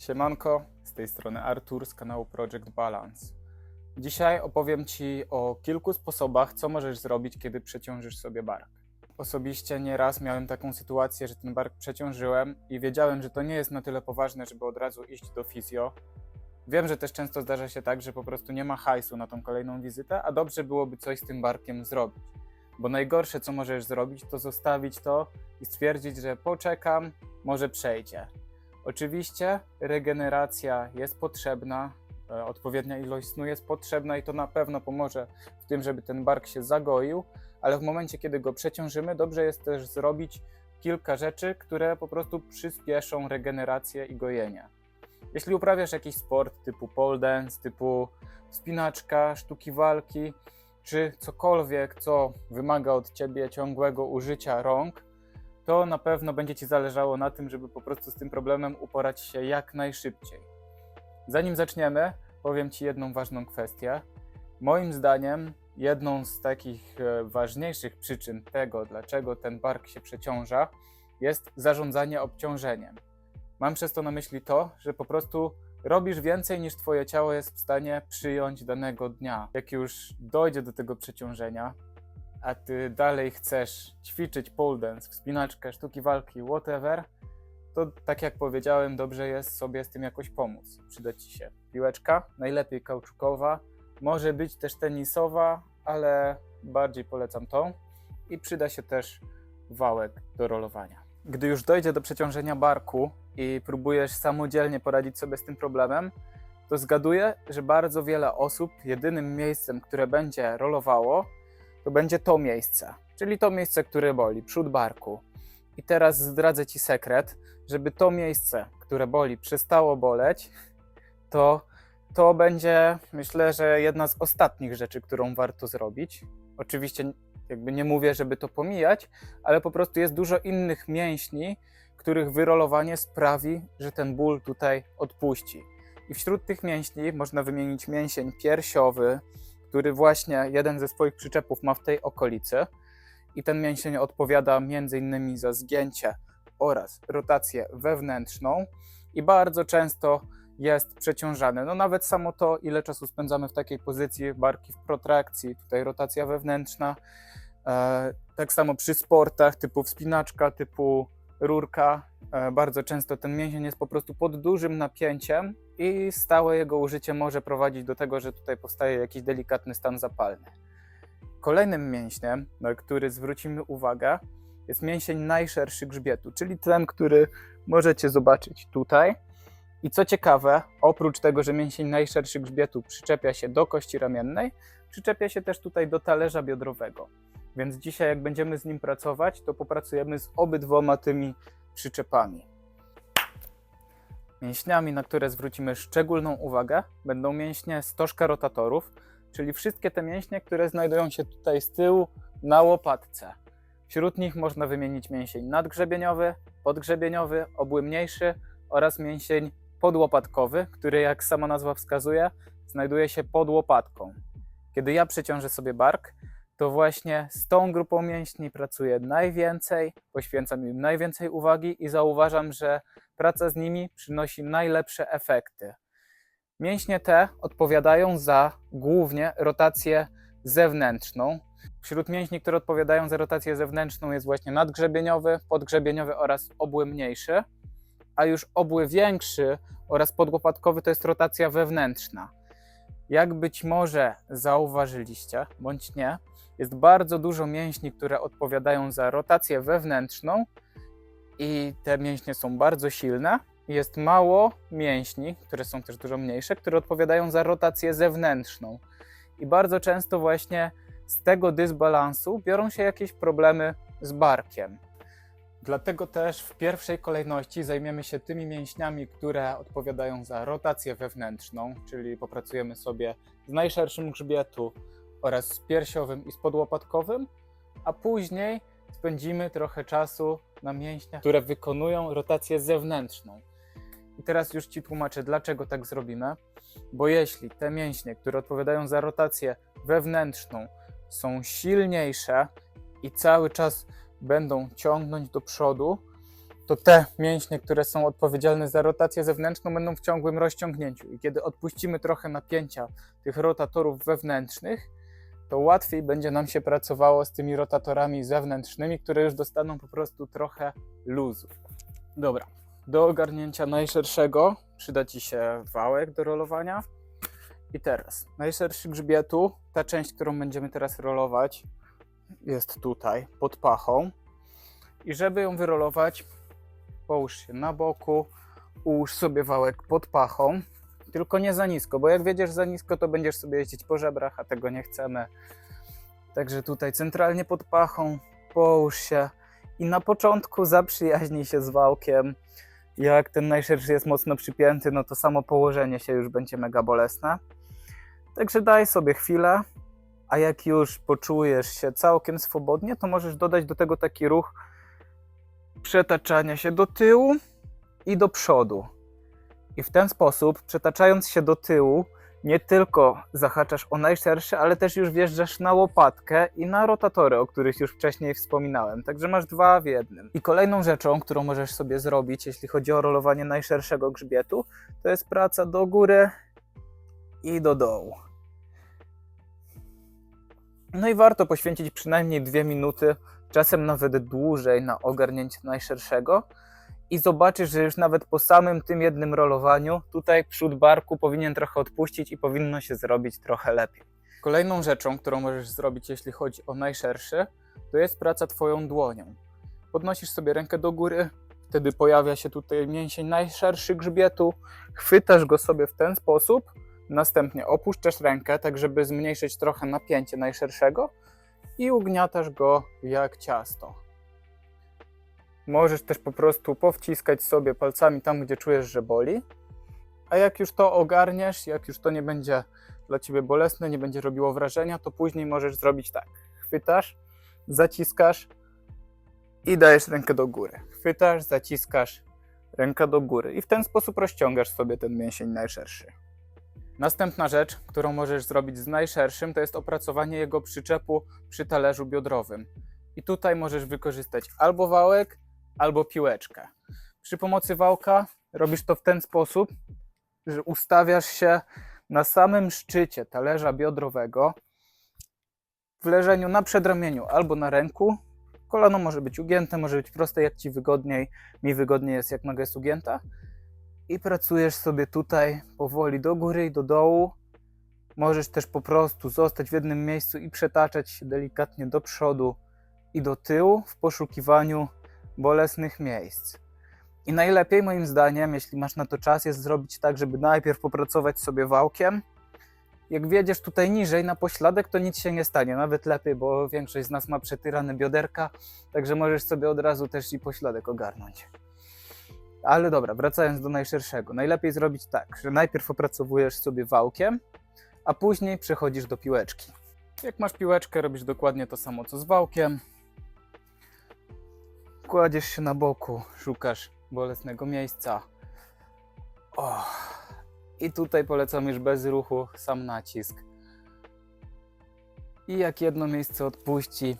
Siemanko, z tej strony Artur z kanału Project Balance. Dzisiaj opowiem Ci o kilku sposobach, co możesz zrobić, kiedy przeciążysz sobie bark. Osobiście nieraz miałem taką sytuację, że ten bark przeciążyłem i wiedziałem, że to nie jest na tyle poważne, żeby od razu iść do fizjo. Wiem, że też często zdarza się tak, że po prostu nie ma hajsu na tą kolejną wizytę, a dobrze byłoby coś z tym barkiem zrobić. Bo najgorsze, co możesz zrobić, to zostawić to i stwierdzić, że poczekam, może przejdzie. Oczywiście regeneracja jest potrzebna, e, odpowiednia ilość snu jest potrzebna i to na pewno pomoże w tym, żeby ten bark się zagoił, ale w momencie, kiedy go przeciążymy, dobrze jest też zrobić kilka rzeczy, które po prostu przyspieszą regenerację i gojenie. Jeśli uprawiasz jakiś sport typu pole dance, typu spinaczka, sztuki walki, czy cokolwiek, co wymaga od ciebie ciągłego użycia rąk, to na pewno będzie Ci zależało na tym, żeby po prostu z tym problemem uporać się jak najszybciej. Zanim zaczniemy, powiem Ci jedną ważną kwestię. Moim zdaniem, jedną z takich e, ważniejszych przyczyn tego, dlaczego ten bark się przeciąża, jest zarządzanie obciążeniem. Mam przez to na myśli to, że po prostu robisz więcej niż Twoje ciało jest w stanie przyjąć danego dnia. Jak już dojdzie do tego przeciążenia, a ty dalej chcesz ćwiczyć pole dance, wspinaczkę, sztuki walki, whatever, to tak jak powiedziałem, dobrze jest sobie z tym jakoś pomóc. Przyda ci się piłeczka, najlepiej kauczukowa, może być też tenisowa, ale bardziej polecam tą i przyda się też wałek do rolowania. Gdy już dojdzie do przeciążenia barku i próbujesz samodzielnie poradzić sobie z tym problemem, to zgaduję, że bardzo wiele osób jedynym miejscem, które będzie rolowało, to będzie to miejsce, czyli to miejsce, które boli, przód barku. I teraz zdradzę Ci sekret, żeby to miejsce, które boli, przestało boleć, to to będzie, myślę, że jedna z ostatnich rzeczy, którą warto zrobić. Oczywiście jakby nie mówię, żeby to pomijać, ale po prostu jest dużo innych mięśni, których wyrolowanie sprawi, że ten ból tutaj odpuści. I wśród tych mięśni można wymienić mięsień piersiowy, który właśnie jeden ze swoich przyczepów ma w tej okolicy. I ten mięsień odpowiada m.in. za zgięcie oraz rotację wewnętrzną i bardzo często jest przeciążany. No nawet samo to, ile czasu spędzamy w takiej pozycji, barki w protrakcji, tutaj rotacja wewnętrzna. E, tak samo przy sportach typu wspinaczka, typu rurka, e, bardzo często ten mięsień jest po prostu pod dużym napięciem i stałe jego użycie może prowadzić do tego, że tutaj powstaje jakiś delikatny stan zapalny. Kolejnym mięśniem, na który zwrócimy uwagę, jest mięsień najszerszy grzbietu, czyli ten, który możecie zobaczyć tutaj. I co ciekawe, oprócz tego, że mięsień najszerszy grzbietu przyczepia się do kości ramiennej, przyczepia się też tutaj do talerza biodrowego. Więc dzisiaj, jak będziemy z nim pracować, to popracujemy z obydwoma tymi przyczepami. Mięśniami, na które zwrócimy szczególną uwagę, będą mięśnie stożka rotatorów, czyli wszystkie te mięśnie, które znajdują się tutaj z tyłu na łopatce. Wśród nich można wymienić mięsień nadgrzebieniowy, podgrzebieniowy, obły mniejszy oraz mięsień podłopatkowy, który, jak sama nazwa wskazuje, znajduje się pod łopatką. Kiedy ja przeciążę sobie bark, to właśnie z tą grupą mięśni pracuję najwięcej, poświęcam im najwięcej uwagi i zauważam, że praca z nimi przynosi najlepsze efekty. Mięśnie te odpowiadają za głównie rotację zewnętrzną. Wśród mięśni, które odpowiadają za rotację zewnętrzną jest właśnie nadgrzebieniowy, podgrzebieniowy oraz obły mniejszy, a już obły większy oraz podłopatkowy to jest rotacja wewnętrzna. Jak być może zauważyliście, bądź nie, jest bardzo dużo mięśni, które odpowiadają za rotację wewnętrzną i te mięśnie są bardzo silne. Jest mało mięśni, które są też dużo mniejsze, które odpowiadają za rotację zewnętrzną. I bardzo często właśnie z tego dysbalansu biorą się jakieś problemy z barkiem. Dlatego też w pierwszej kolejności zajmiemy się tymi mięśniami, które odpowiadają za rotację wewnętrzną, czyli popracujemy sobie z najszerszym grzbietu oraz z piersiowym i z podłopatkowym, a później spędzimy trochę czasu na mięśniach, które wykonują rotację zewnętrzną. I teraz już Ci tłumaczę, dlaczego tak zrobimy. Bo jeśli te mięśnie, które odpowiadają za rotację wewnętrzną, są silniejsze i cały czas będą ciągnąć do przodu, to te mięśnie, które są odpowiedzialne za rotację zewnętrzną, będą w ciągłym rozciągnięciu. I kiedy odpuścimy trochę napięcia tych rotatorów wewnętrznych, to łatwiej będzie nam się pracowało z tymi rotatorami zewnętrznymi, które już dostaną po prostu trochę luzu. Dobra, do ogarnięcia najszerszego przyda Ci się wałek do rolowania. I teraz, najszerszy grzbietu, ta część, którą będziemy teraz rolować, jest tutaj, pod pachą. I żeby ją wyrolować, połóż się na boku, ułóż sobie wałek pod pachą, tylko nie za nisko, bo jak wiedziesz za nisko, to będziesz sobie jeździć po żebrach, a tego nie chcemy. Także tutaj centralnie pod pachą, połóż się i na początku zaprzyjaźnij się z wałkiem. Jak ten najszerszy jest mocno przypięty, no to samo położenie się już będzie mega bolesne. Także daj sobie chwilę, a jak już poczujesz się całkiem swobodnie, to możesz dodać do tego taki ruch przetaczania się do tyłu i do przodu. I w ten sposób, przetaczając się do tyłu, nie tylko zahaczasz o najszerszy, ale też już wjeżdżasz na łopatkę i na rotatory, o których już wcześniej wspominałem. Także masz dwa w jednym. I kolejną rzeczą, którą możesz sobie zrobić, jeśli chodzi o rolowanie najszerszego grzbietu, to jest praca do góry i do dołu. No i warto poświęcić przynajmniej dwie minuty, czasem nawet dłużej, na ogarnięcie najszerszego. I zobaczysz, że już nawet po samym tym jednym rolowaniu, tutaj przód barku powinien trochę odpuścić i powinno się zrobić trochę lepiej. Kolejną rzeczą, którą możesz zrobić, jeśli chodzi o najszerszy, to jest praca Twoją dłonią. Podnosisz sobie rękę do góry, wtedy pojawia się tutaj mięsień najszerszy grzbietu, chwytasz go sobie w ten sposób, następnie opuszczasz rękę, tak żeby zmniejszyć trochę napięcie najszerszego i ugniatasz go jak ciasto. Możesz też po prostu powciskać sobie palcami tam, gdzie czujesz, że boli. A jak już to ogarniesz, jak już to nie będzie dla ciebie bolesne, nie będzie robiło wrażenia, to później możesz zrobić tak. Chwytasz, zaciskasz i dajesz rękę do góry. Chwytasz, zaciskasz, ręka do góry. I w ten sposób rozciągasz sobie ten mięsień najszerszy. Następna rzecz, którą możesz zrobić z najszerszym, to jest opracowanie jego przyczepu przy talerzu biodrowym. I tutaj możesz wykorzystać albo wałek, albo piłeczkę. Przy pomocy wałka robisz to w ten sposób, że ustawiasz się na samym szczycie talerza biodrowego w leżeniu na przedramieniu albo na ręku. Kolano może być ugięte, może być proste, jak ci wygodniej. Mi wygodniej jest, jak noga jest ugięta. I pracujesz sobie tutaj powoli do góry i do dołu. Możesz też po prostu zostać w jednym miejscu i przetaczać się delikatnie do przodu i do tyłu w poszukiwaniu bolesnych miejsc. I najlepiej moim zdaniem, jeśli masz na to czas, jest zrobić tak, żeby najpierw popracować sobie wałkiem. Jak wiedziesz tutaj niżej na pośladek, to nic się nie stanie. Nawet lepiej, bo większość z nas ma przetyrane bioderka, także możesz sobie od razu też i pośladek ogarnąć. Ale dobra, wracając do najszerszego. Najlepiej zrobić tak, że najpierw opracowujesz sobie wałkiem, a później przechodzisz do piłeczki. Jak masz piłeczkę, robisz dokładnie to samo co z wałkiem. Kładziesz się na boku, szukasz bolesnego miejsca. I tutaj polecam już bez ruchu, sam nacisk. I jak jedno miejsce odpuści,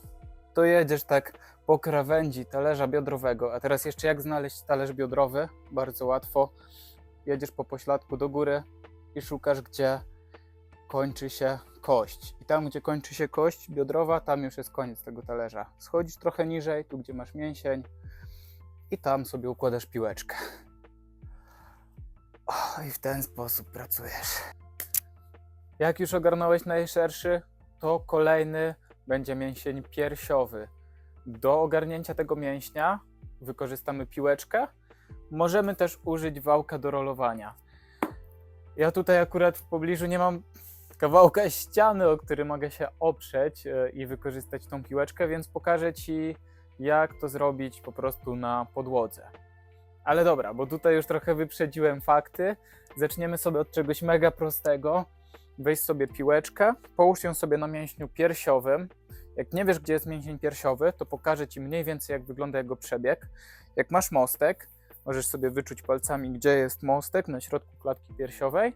to jedziesz tak po krawędzi talerza biodrowego. A teraz jeszcze jak znaleźć talerz biodrowy? Bardzo łatwo. Jedziesz po pośladku do góry i szukasz, gdzie kończy się kość. I tam, gdzie kończy się kość biodrowa, tam już jest koniec tego talerza. Schodzisz trochę niżej, tu gdzie masz mięsień i tam sobie układasz piłeczkę. O, I w ten sposób pracujesz. Jak już ogarnąłeś najszerszy, to kolejny będzie mięsień piersiowy. Do ogarnięcia tego mięśnia wykorzystamy piłeczkę. Możemy też użyć wałka do rolowania. Ja tutaj akurat w pobliżu nie mam kawałka ściany, o który mogę się oprzeć e, i wykorzystać tą piłeczkę, więc pokażę Ci, jak to zrobić po prostu na podłodze. Ale dobra, bo tutaj już trochę wyprzedziłem fakty. Zaczniemy sobie od czegoś mega prostego. Weź sobie piłeczkę, połóż ją sobie na mięśniu piersiowym. Jak nie wiesz, gdzie jest mięsień piersiowy, to pokażę Ci mniej więcej, jak wygląda jego przebieg. Jak masz mostek, możesz sobie wyczuć palcami, gdzie jest mostek na środku klatki piersiowej.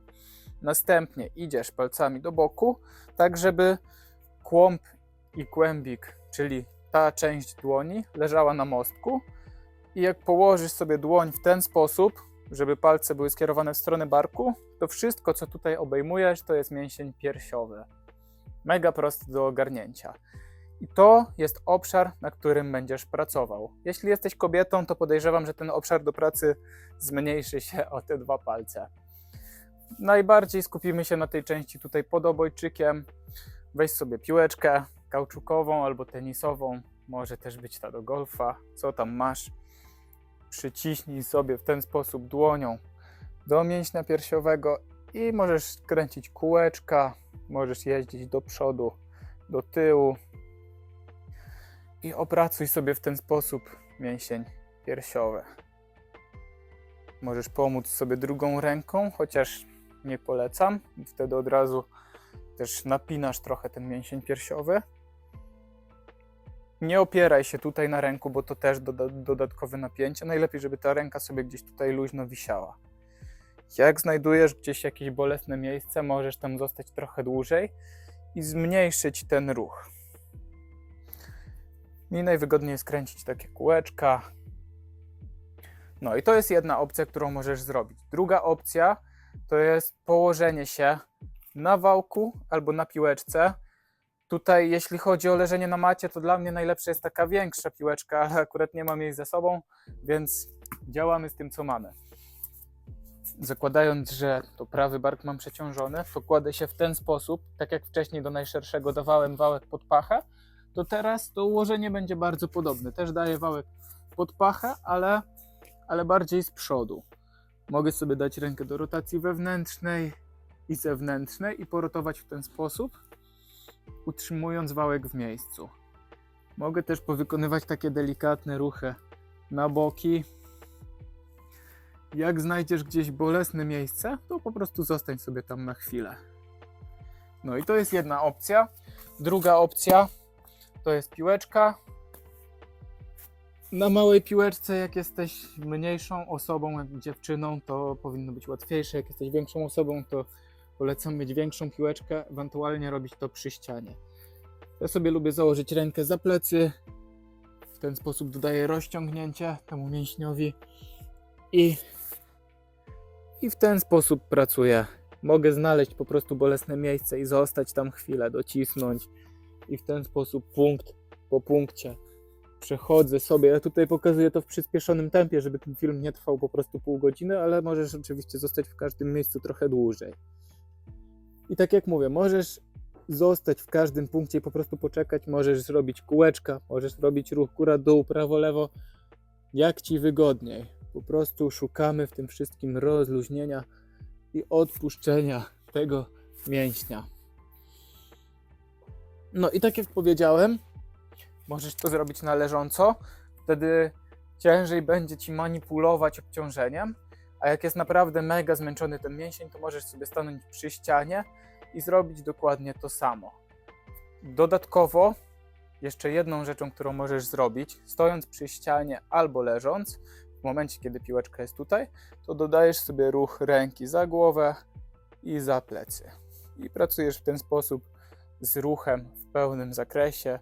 Następnie idziesz palcami do boku, tak żeby kłąb i kłębik, czyli ta część dłoni, leżała na mostku. I jak położysz sobie dłoń w ten sposób, żeby palce były skierowane w stronę barku, to wszystko, co tutaj obejmujesz, to jest mięsień piersiowy. Mega prosty do ogarnięcia. I to jest obszar, na którym będziesz pracował. Jeśli jesteś kobietą, to podejrzewam, że ten obszar do pracy zmniejszy się o te dwa palce. Najbardziej skupimy się na tej części tutaj pod obojczykiem. Weź sobie piłeczkę kauczukową albo tenisową, może też być ta do golfa, co tam masz. Przyciśnij sobie w ten sposób dłonią do mięśnia piersiowego i możesz kręcić kółeczka, możesz jeździć do przodu, do tyłu i opracuj sobie w ten sposób mięsień piersiowy. Możesz pomóc sobie drugą ręką, chociaż nie polecam. Wtedy od razu też napinasz trochę ten mięsień piersiowy. Nie opieraj się tutaj na ręku, bo to też doda dodatkowe napięcie. Najlepiej, żeby ta ręka sobie gdzieś tutaj luźno wisiała. Jak znajdujesz gdzieś jakieś bolesne miejsce, możesz tam zostać trochę dłużej i zmniejszyć ten ruch. Mi najwygodniej jest kręcić takie kółeczka. No i to jest jedna opcja, którą możesz zrobić. Druga opcja to jest położenie się na wałku albo na piłeczce. Tutaj, jeśli chodzi o leżenie na macie, to dla mnie najlepsza jest taka większa piłeczka, ale akurat nie mam jej ze sobą, więc działamy z tym, co mamy. Zakładając, że to prawy bark mam przeciążony, to kładę się w ten sposób, tak jak wcześniej do najszerszego dawałem wałek pod pachę, to teraz to ułożenie będzie bardzo podobne. Też daję wałek pod pachę, ale, ale bardziej z przodu. Mogę sobie dać rękę do rotacji wewnętrznej i zewnętrznej i porotować w ten sposób, utrzymując wałek w miejscu. Mogę też powykonywać takie delikatne ruchy na boki. Jak znajdziesz gdzieś bolesne miejsce, to po prostu zostań sobie tam na chwilę. No i to jest jedna opcja. Druga opcja to jest piłeczka. Na małej piłeczce, jak jesteś mniejszą osobą, jak dziewczyną, to powinno być łatwiejsze. Jak jesteś większą osobą, to polecam mieć większą piłeczkę, ewentualnie robić to przy ścianie. Ja sobie lubię założyć rękę za plecy. W ten sposób dodaję rozciągnięcie temu mięśniowi i, i w ten sposób pracuję. Mogę znaleźć po prostu bolesne miejsce i zostać tam chwilę, docisnąć i w ten sposób punkt po punkcie przechodzę sobie. Ja tutaj pokazuję to w przyspieszonym tempie, żeby ten film nie trwał po prostu pół godziny, ale możesz oczywiście zostać w każdym miejscu trochę dłużej. I tak jak mówię, możesz zostać w każdym punkcie i po prostu poczekać, możesz zrobić kółeczka, możesz robić ruch góra-dół, prawo-lewo, jak ci wygodniej. Po prostu szukamy w tym wszystkim rozluźnienia i odpuszczenia tego mięśnia. No i tak jak powiedziałem, możesz to zrobić na leżąco, wtedy ciężej będzie ci manipulować obciążeniem, a jak jest naprawdę mega zmęczony ten mięsień, to możesz sobie stanąć przy ścianie i zrobić dokładnie to samo. Dodatkowo, jeszcze jedną rzeczą, którą możesz zrobić, stojąc przy ścianie albo leżąc, w momencie kiedy piłeczka jest tutaj, to dodajesz sobie ruch ręki za głowę i za plecy. I pracujesz w ten sposób z ruchem w pełnym zakresie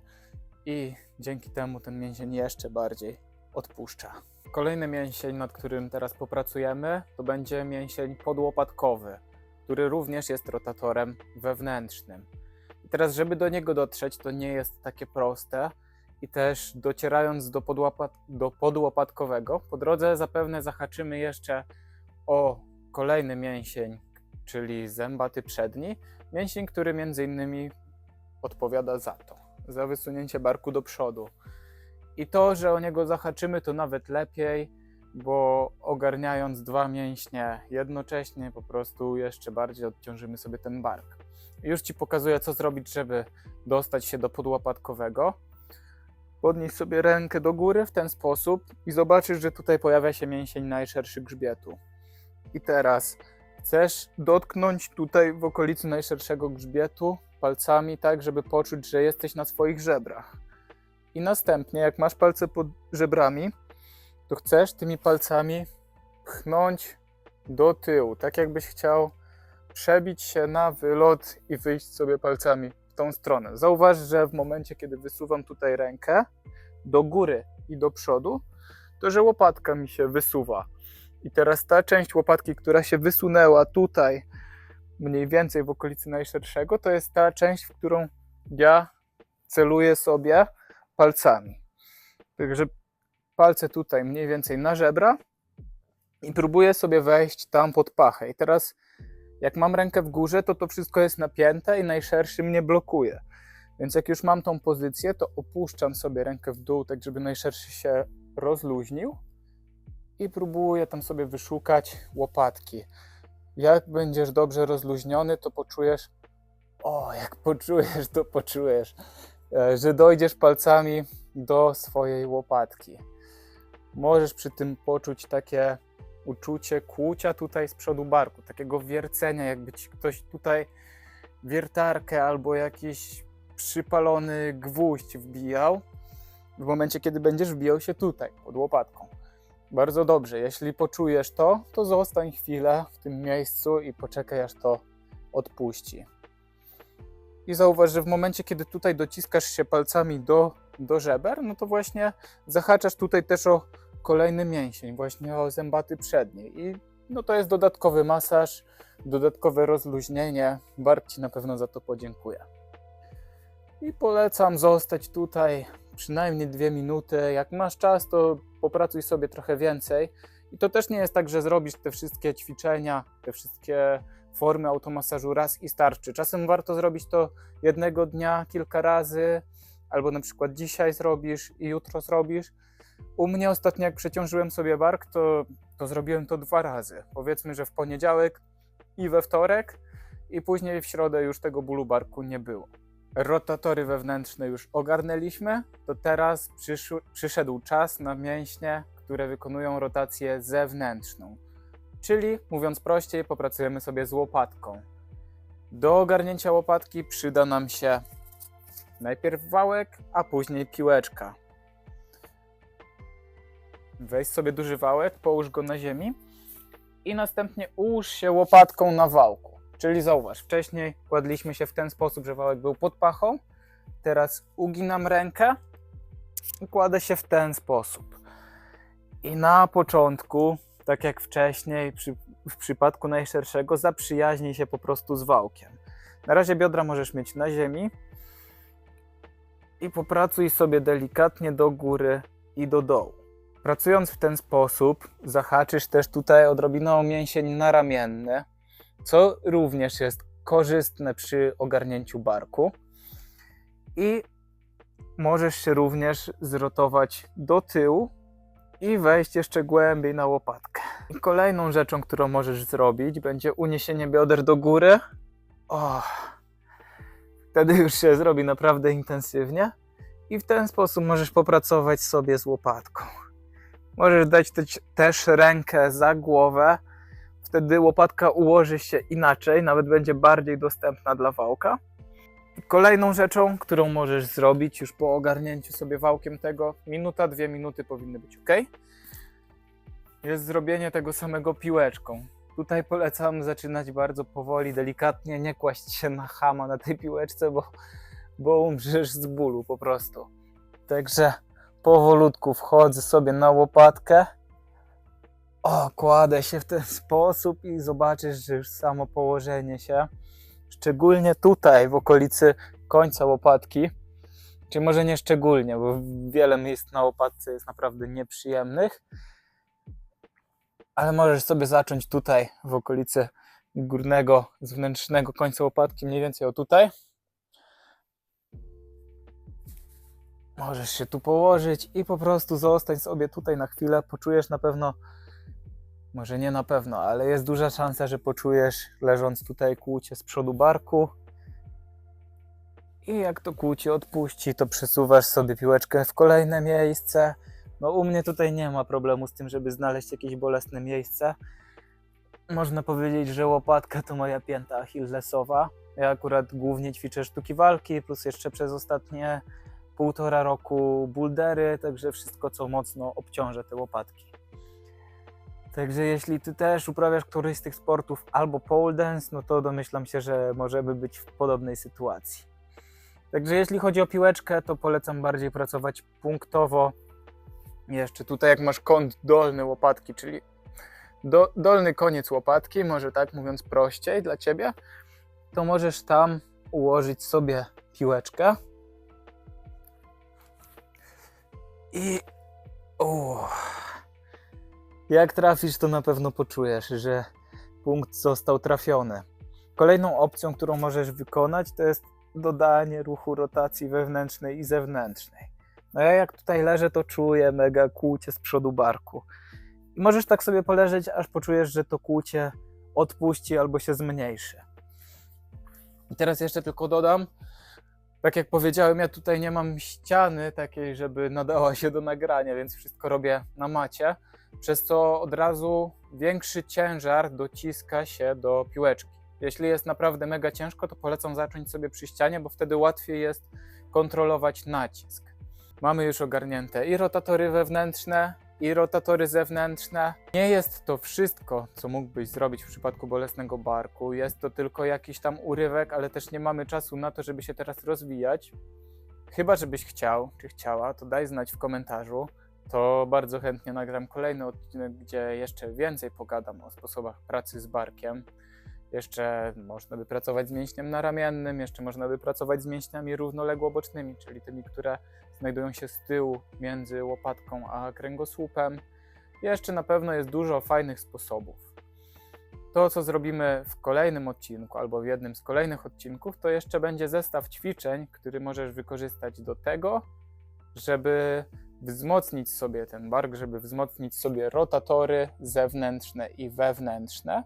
i dzięki temu ten mięsień jeszcze bardziej odpuszcza. Kolejny mięsień, nad którym teraz popracujemy, to będzie mięsień podłopatkowy, który również jest rotatorem wewnętrznym. I teraz, żeby do niego dotrzeć, to nie jest takie proste. I też docierając do, podłapat do podłopatkowego, po drodze zapewne zahaczymy jeszcze o kolejny mięsień, czyli zębaty przedni. Mięsień, który między innymi odpowiada za to, za wysunięcie barku do przodu. I to, że o niego zahaczymy, to nawet lepiej, bo ogarniając dwa mięśnie jednocześnie, po prostu jeszcze bardziej odciążymy sobie ten bark. Już Ci pokazuję, co zrobić, żeby dostać się do podłopatkowego. Podnieś sobie rękę do góry w ten sposób i zobaczysz, że tutaj pojawia się mięsień najszerszy grzbietu. I teraz chcesz dotknąć tutaj w okolicy najszerszego grzbietu palcami, tak, żeby poczuć, że jesteś na swoich żebrach. I następnie, jak masz palce pod żebrami, to chcesz tymi palcami pchnąć do tyłu, tak jakbyś chciał przebić się na wylot i wyjść sobie palcami w tą stronę. Zauważ, że w momencie, kiedy wysuwam tutaj rękę do góry i do przodu, to że łopatka mi się wysuwa. I teraz ta część łopatki, która się wysunęła tutaj, mniej więcej w okolicy najszerszego, to jest ta część, w którą ja celuję sobie palcami. Także palce tutaj mniej więcej na żebra i próbuję sobie wejść tam pod pachę. I teraz jak mam rękę w górze, to to wszystko jest napięte i najszerszy mnie blokuje. Więc jak już mam tą pozycję, to opuszczam sobie rękę w dół, tak żeby najszerszy się rozluźnił i próbuję tam sobie wyszukać łopatki. Jak będziesz dobrze rozluźniony, to poczujesz, o, jak poczujesz, to poczujesz, e, że dojdziesz palcami do swojej łopatki. Możesz przy tym poczuć takie uczucie kłucia tutaj z przodu barku, takiego wiercenia, jakby ci ktoś tutaj wiertarkę albo jakiś przypalony gwóźdź wbijał w momencie, kiedy będziesz wbijał się tutaj, pod łopatką. Bardzo dobrze. Jeśli poczujesz to, to zostań chwilę w tym miejscu i poczekaj, aż to odpuści. I zauważ, że w momencie, kiedy tutaj dociskasz się palcami do, do żeber, no to właśnie zahaczasz tutaj też o kolejny mięsień, właśnie o zębaty przedniej. I no to jest dodatkowy masaż, dodatkowe rozluźnienie. Bark Ci na pewno za to podziękuję. I polecam zostać tutaj przynajmniej dwie minuty. Jak masz czas, to popracuj sobie trochę więcej. I to też nie jest tak, że zrobisz te wszystkie ćwiczenia, te wszystkie formy automasażu raz i starczy. Czasem warto zrobić to jednego dnia kilka razy, albo na przykład dzisiaj zrobisz i jutro zrobisz. U mnie ostatnio, jak przeciążyłem sobie bark, to, to zrobiłem to dwa razy. Powiedzmy, że w poniedziałek i we wtorek, i później w środę już tego bólu barku nie było. Rotatory wewnętrzne już ogarnęliśmy, to teraz przyszł, przyszedł czas na mięśnie, które wykonują rotację zewnętrzną. Czyli, mówiąc prościej, popracujemy sobie z łopatką. Do ogarnięcia łopatki przyda nam się najpierw wałek, a później piłeczka. Weź sobie duży wałek, połóż go na ziemi i następnie ułóż się łopatką na wałku. Czyli zauważ, wcześniej kładliśmy się w ten sposób, że wałek był pod pachą. Teraz uginam rękę i kładę się w ten sposób. I na początku, tak jak wcześniej, przy, w przypadku najszerszego, zaprzyjaźnij się po prostu z wałkiem. Na razie biodra możesz mieć na ziemi i popracuj sobie delikatnie do góry i do dołu. Pracując w ten sposób, zahaczysz też tutaj odrobinę o mięsień naramienny, co również jest korzystne przy ogarnięciu barku. I możesz się również zrotować do tyłu i wejść jeszcze głębiej na łopatkę. I kolejną rzeczą, którą możesz zrobić, będzie uniesienie bioder do góry. O, wtedy już się zrobi naprawdę intensywnie. I w ten sposób możesz popracować sobie z łopatką. Możesz dać też- rękę za głowę. Wtedy łopatka ułoży się inaczej, nawet będzie bardziej dostępna dla wałka. Kolejną rzeczą, którą możesz zrobić już po ogarnięciu sobie wałkiem tego, minuta, dwie minuty powinny być ok, jest zrobienie tego samego piłeczką. Tutaj polecam zaczynać bardzo powoli, delikatnie, nie kłaść się na chama na tej piłeczce, bo, bo umrzesz z bólu po prostu. Także powolutku wchodzę sobie na łopatkę. O, kładę się w ten sposób i zobaczysz, że już samo położenie się, szczególnie tutaj w okolicy końca łopatki, czy może nie szczególnie, bo wiele miejsc na łopatce jest naprawdę nieprzyjemnych, ale możesz sobie zacząć tutaj w okolicy górnego, zewnętrznego końca łopatki, mniej więcej o tutaj. Możesz się tu położyć i po prostu zostań sobie tutaj na chwilę. Poczujesz na pewno, może nie na pewno, ale jest duża szansa, że poczujesz leżąc tutaj kłucie z przodu barku. I jak to kłucie odpuści, to przesuwasz sobie piłeczkę w kolejne miejsce. No u mnie tutaj nie ma problemu z tym, żeby znaleźć jakieś bolesne miejsce. Można powiedzieć, że łopatka to moja pięta achillesowa. Ja akurat głównie ćwiczę sztuki walki, plus jeszcze przez ostatnie półtora roku bouldery, także wszystko co mocno obciąża te łopatki. Także jeśli ty też uprawiasz któryś z tych sportów albo pole dance, no to domyślam się, że możemy być w podobnej sytuacji. Także jeśli chodzi o piłeczkę, to polecam bardziej pracować punktowo, Jeszcze tutaj, jak masz kąt dolny łopatki, czyli do, dolny koniec łopatki, może tak mówiąc prościej dla ciebie, to możesz tam ułożyć sobie piłeczkę. I o, jak trafisz, to na pewno poczujesz, że punkt został trafiony. Kolejną opcją, którą możesz wykonać, to jest dodanie ruchu rotacji wewnętrznej i zewnętrznej. No ja jak tutaj leżę, to czuję mega kłucie z przodu barku. I możesz tak sobie poleżeć, aż poczujesz, że to kłucie odpuści albo się zmniejszy. I teraz jeszcze tylko dodam, tak jak powiedziałem, ja tutaj nie mam ściany takiej, żeby nadała się do nagrania, więc wszystko robię na macie, przez co od razu większy ciężar dociska się do piłeczki. Jeśli jest naprawdę mega ciężko, to polecam zacząć sobie przy ścianie, bo wtedy łatwiej jest kontrolować nacisk. Mamy już ogarnięte i rotatory wewnętrzne, i rotatory zewnętrzne. Nie jest to wszystko, co mógłbyś zrobić w przypadku bolesnego barku. Jest to tylko jakiś tam urywek, ale też nie mamy czasu na to, żeby się teraz rozwijać. Chyba, żebyś chciał, czy chciała, to daj znać w komentarzu. To bardzo chętnie nagram kolejny odcinek, gdzie jeszcze więcej pogadam o sposobach pracy z barkiem. Jeszcze można by pracować z mięśniem naramiennym, jeszcze można by pracować z mięśniami równoległobocznymi, czyli tymi, które znajdują się z tyłu między łopatką a kręgosłupem. Jeszcze na pewno jest dużo fajnych sposobów. To, co zrobimy w kolejnym odcinku albo w jednym z kolejnych odcinków, to jeszcze będzie zestaw ćwiczeń, który możesz wykorzystać do tego, żeby wzmocnić sobie ten bark, żeby wzmocnić sobie rotatory zewnętrzne i wewnętrzne.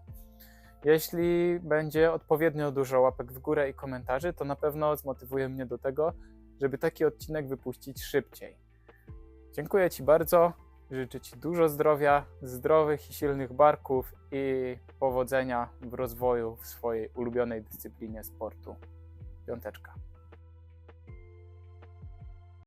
Jeśli będzie odpowiednio dużo łapek w górę i komentarzy, to na pewno zmotywuje mnie do tego, żeby taki odcinek wypuścić szybciej. Dziękuję Ci bardzo. Życzę Ci dużo zdrowia, zdrowych i silnych barków i powodzenia w rozwoju w swojej ulubionej dyscyplinie sportu. Piąteczka.